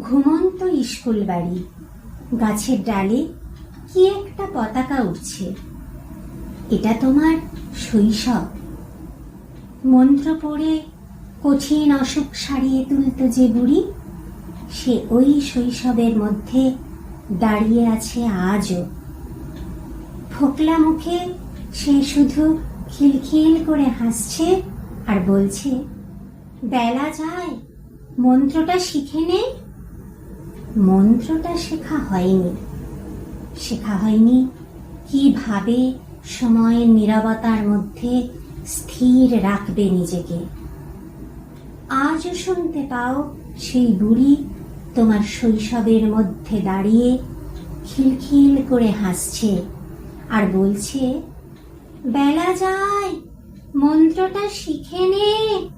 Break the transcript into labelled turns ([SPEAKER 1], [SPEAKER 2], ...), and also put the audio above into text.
[SPEAKER 1] ঘুমন্ত স্কুল বাড়ি গাছের ডালে কি একটা পতাকা উঠছে এটা তোমার শৈশব। মন্ত্র পড়ে কঠিন অসুখ সারিয়ে তুলত যে বুড়ি, সে ওই শৈশবের মধ্যে দাঁড়িয়ে আছে আজও। ফোকলা মুখে সে শুধু খিলখিল করে হাসছে আর বলছে, বেলা যায়, মন্ত্রটা শিখে নে। মন্ত্রটা শেখা হয়নি। শেখা হয়নি কীভাবে সময়ের নীরবতার মধ্যে স্থির রাখবে নিজেকে। আজও শুনতে পাও সেই বুড়ি তোমার শৈশবের মধ্যে দাঁড়িয়ে খিলখিল করে হাসছে আর বলছে, বেলা যায়, মন্ত্রটা শিখে নে।